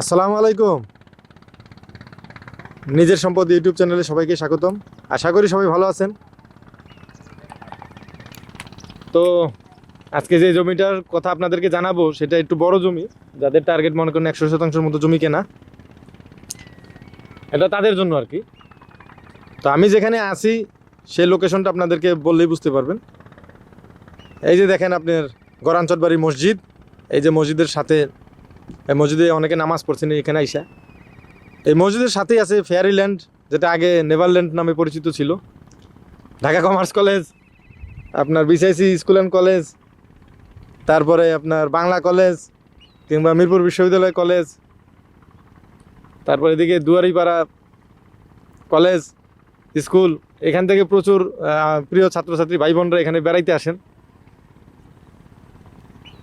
আসসালামু আলাইকুম। নিজের সম্পদ ইউটিউব চ্যানেলে সবাইকে স্বাগতম। আশা করি সবাই ভালো আছেন। তো আজকে যে জমিটার কথা আপনাদেরকে জানাব, সেটা একটু বড় জমি, যাদের টার্গেট মনে করেন একশো শতাংশের মতো জমি কেনা। এটা তাদের জন্য আর কি। তো আমি যেখানে আছি সেই লোকেশনটা আপনাদেরকে বললেই বুঝতে পারবেন। এই যে দেখেন আপনার গরাঞ্চট বাড়ি মসজিদ, এই যে মসজিদের সাথে এই মসজিদে অনেকে নামাজ পড়ছেন এখানে আইসা। এই মসজিদের সাথেই আছে ফেয়ারিল্যান্ড যেটা আগে নেভারল্যান্ড নামে পরিচিত ছিল। ঢাকা কমার্স কলেজ আপনার বিসিআইসি স্কুল অ্যান্ড কলেজ তারপরে আপনার বাংলা কলেজ কিংবা মিরপুর বিশ্ববিদ্যালয় কলেজ তারপরে এদিকে দুয়ারিপাড়া কলেজ স্কুল এখান থেকে প্রচুর প্রিয় ছাত্রছাত্রী ভাই বোনরা এখানে বেড়াইতে আসেন।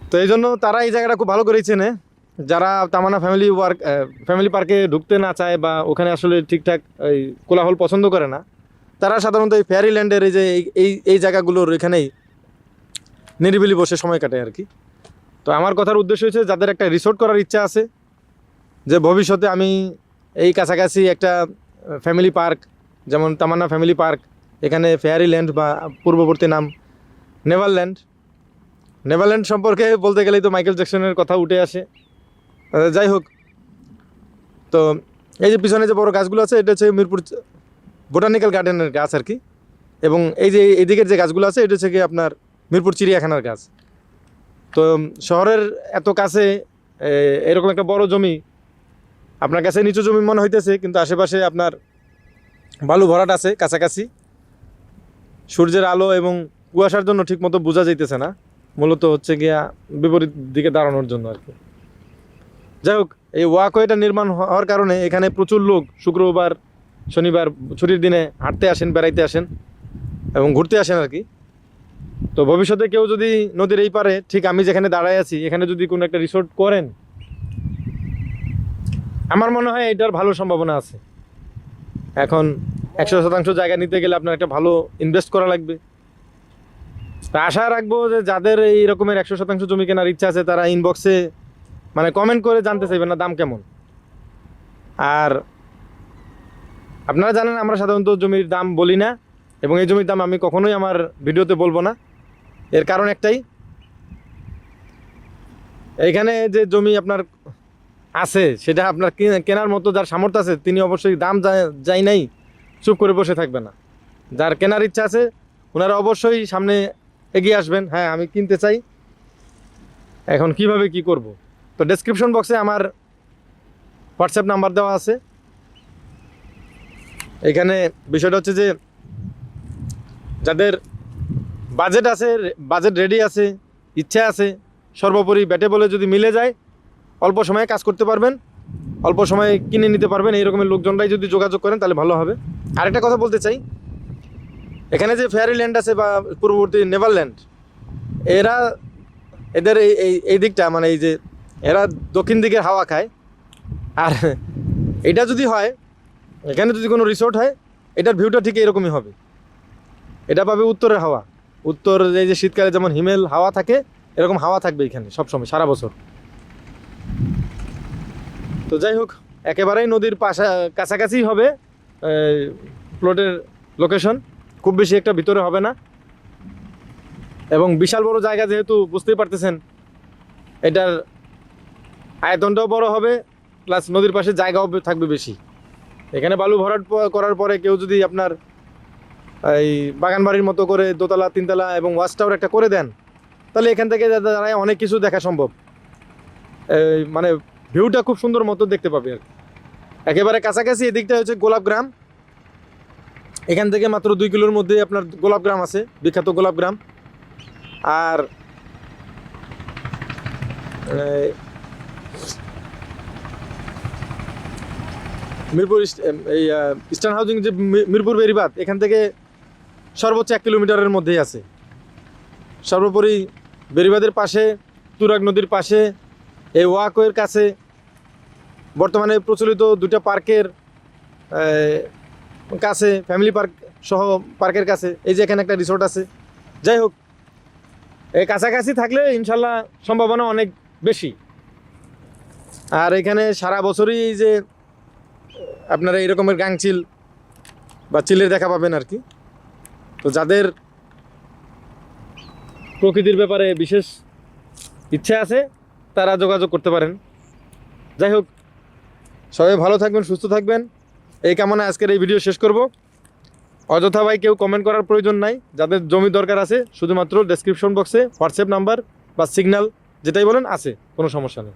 তো এই জন্য তারা এই জায়গাটা খুব ভালো করেই চেনে। যারা তামানা ফ্যামিলি ওয়ার্ক ফ্যামিলি পার্কে ঢুকতে না চায় বা ওখানে আসলে ঠিকঠাক এই কোলাহল পছন্দ করে না, তারা সাধারণত এই ফেয়ারিল্যান্ডের এই যে এই- এই জায়গাগুলোর এখানেই নিরিবিলি বসে সময় কাটে আর কি। তো আমার কথার উদ্দেশ্য হচ্ছে যাদের একটা রিসোর্ট করার ইচ্ছা আছে, যে ভবিষ্যতে আমি এই কাছাকাছি একটা ফ্যামিলি পার্ক যেমন তামান্না ফ্যামিলি পার্ক এখানে ফেয়ারিল্যান্ড বা পূর্ববর্তী নাম নেভারল্যান্ড নেভারল্যান্ড সম্পর্কে বলতে গেলেই তো মাইকেল জ্যাকসনের কথা উঠে আসে। যাই হোক। তো এই যে পিছনে যে বড় গাছগুলো আছে, এটা হচ্ছে মিরপুর বোটানিক্যাল গার্ডেনের গাছ আর কি। এবং এই যে এইদিকের যে গাছগুলো আছে, এটা হচ্ছে কি আপনার মিরপুর চিড়িয়াখানার গাছ। তো শহরের এত কাছে এরকম একটা বড় জমি, আপনার কাছে নিচু জমি মনে হইতেছে, কিন্তু আশেপাশে আপনার বালু ভরাট আছে কাছাকাছি। সূর্যের আলো এবং কুয়াশার জন্য ঠিকমতো বোঝা যাইতেছে না। মূলত হচ্ছে গিয়া বিপরীত দিকে দাঁড়ানোর জন্য আর কি। যাই হোক, এই ওয়াকওয়েটা নির্মাণ হওয়ার কারণে এখানে প্রচুর লোক শুক্রবার, শনিবার, ছুটির দিনে হাঁটতে আসেন, বেড়াইতে আসেন এবং ঘুরতে আসেন আর কি। তো ভবিষ্যতে কেউ যদি নদীর এই পারে, ঠিক আমি যেখানে দাঁড়ায় আছি, এখানে যদি কোনো একটা রিসোর্ট করেন, আমার মনে হয় এটার ভালো সম্ভাবনা আছে। এখন একশো শতাংশ জায়গা নিতে গেলে আপনার একটা ভালো ইনভেস্ট করা লাগবে। আশা রাখব যে যাদের এই রকমের একশো শতাংশ জমি কেনার ইচ্ছা আছে, তারা ইনবক্সে মানে কমেন্ট করে জানতে চাইবেন না, দাম কেমন? আর আপনারা জানেন আমরা সাধারণত জমির দাম বলি না, এবং এই জমির দাম আমি কখনোই আমার ভিডিওতে বলব না। এর কারণ একটাই, এইখানে যে জমি আপনার আছে, সেটা আপনার কেনার মতো যার সামর্থ্য আছে, তিনি অবশ্যই দাম যাই নাই, চুপ করে বসে থাকবে না। যার কেনার ইচ্ছা আছে ওনারা অবশ্যই সামনে এগিয়ে আসবেন হ্যাঁ আমি কিনতে চাই। এখন কীভাবে কি করব? তো ডেসক্রিপশন বক্সে আমার হোয়াটসঅ্যাপ নাম্বার দেওয়া আছে। এখানে বিষয়টা হচ্ছে যে, যাদের বাজেট আছে বাজেট রেডি আছে, ইচ্ছা আছে, সর্বোপরি ব্যাটে বলে যদি মিলে যায়, অল্প সময়ে কাজ করতে পারবেন, অল্প সময়ে কিনে নিতে পারবেন, এই রকমের লোকজনরাই যদি যোগাযোগ করেন, তাহলে ভালো হবে। আরেকটা কথা বলতে চাই, এখানে যে ফেয়ারি ল্যান্ড আছে বা পূর্ববর্তী নেভারল্যান্ড, এরা, এদের এই এই এই দিকটা মানে এই যে এরা দক্ষিণ দিকের হাওয়া খায়। আর এটা যদি হয়, এখানে যদি কোনো রিসোর্ট হয়, এটার ভিউটা ঠিক এরকমই হবে। এটা পাবে উত্তরের হাওয়া। উত্তর এই যে শীতকালে যেমন হিমেল হাওয়া থাকে, এরকম হাওয়া থাকবে এখানে সবসময়, সারা বছর। তো যাই হোক, একেবারেই নদীর পাশা, কাছাকাছি হবে প্লটের লোকেশন খুব বেশি একটা ভিতরে হবে না। এবং বিশাল বড় জায়গা যেহেতু বুঝতেই পারতেছেন, এটার আয়তনটাও বড় হবে প্লাস নদীর পাশে জায়গাও থাকবে বেশি। এখানে বালু ভরাট করার পরে কেউ যদি আপনার এই বাগান বাড়ির মতো করে দোতলা, তিনতলা এবং ওয়াচ টাওয়ার একটা করে দেন, তাহলে এখান থেকে দাঁড়ায় অনেক কিছু দেখা সম্ভব। মানে ভিউটা খুব সুন্দর মতো দেখতে পাবে আর একেবারে কাছাকাছি এদিকটা হচ্ছে গোলাপ গ্রাম। এখান থেকে মাত্র দুই কিলোর মধ্যে আপনার গোলাপ গ্রাম আছে, বিখ্যাত গোলাপ গ্রাম। আর মিরপুর এই ইস্টার্ন হাউজিং যে মিরপুর বেরিবাদ এখান থেকে সর্বোচ্চ এক কিলোমিটারের মধ্যেই আছে। সর্বোপরি বেরিবাদের পাশে, তুরাগ নদীর পাশে, এই ওয়াকওয়ের কাছে, বর্তমানে প্রচলিত দুটো পার্কের কাছে, ফ্যামিলি পার্ক সহ পার্কের কাছে, এই যে এখানে একটা রিসোর্ট আছে। যাই হোক, এই কাছাকাছি থাকলে ইনশাল্লাহ সম্ভাবনা অনেক বেশি। আর এখানে সারা বছরই যে আপনারা এই রকমের গাংচিল বা চিলের দেখা পাবেন আর কি। তো যাদের প্রকৃতির ব্যাপারে বিশেষ ইচ্ছা আছে, তারা যোগাযোগ করতে পারেন। যাই হোক, সবাই ভালো থাকবেন, সুস্থ থাকবেন। এই কামনা আজকের এই ভিডিও শেষ করব। অযথা ভাই, কেউ কমেন্ট করার প্রয়োজন নাই। যাদের জমি দরকার আছে, শুধুমাত্র ডেসক্রিপশন বক্সে হোয়াটসঅ্যাপ নাম্বার বা সিগন্যাল যেটাই বলেন, আছে। কোনো সমস্যা নেই।